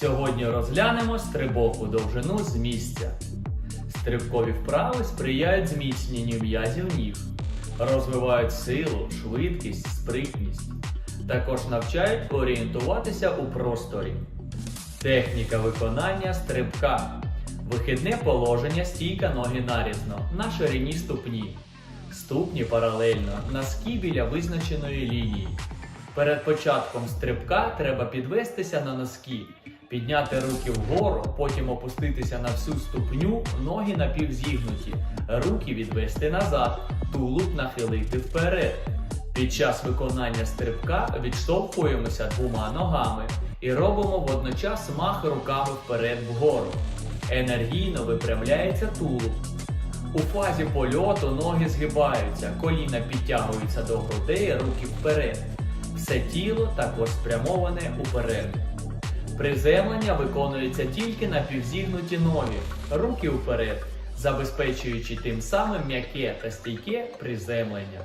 Сьогодні розглянемо стрибок у довжину з місця. Стрибкові вправи сприяють зміцненню м'язів ніг, розвивають силу, швидкість, спритність. Також навчають орієнтуватися у просторі. Техніка виконання стрибка. Вихідне положення стійка ноги нарізно на ширині ступні. Ступні паралельно, носки біля визначеної лінії. Перед початком стрибка треба підвестися на носки, підняти руки вгору, потім опуститися на всю ступню, ноги напівзігнуті, руки відвести назад, тулуб нахилити вперед. Під час виконання стрибка відштовхуємося двома ногами і робимо водночас мах руками вперед вгору. Енергійно випрямляється тулуб. У фазі польоту ноги згибаються, коліна підтягуються до грудей, руки вперед. Все тіло також спрямоване уперед. Приземлення виконується тільки на півзігнуті ноги, руки вперед, забезпечуючи тим самим м'яке та стійке приземлення.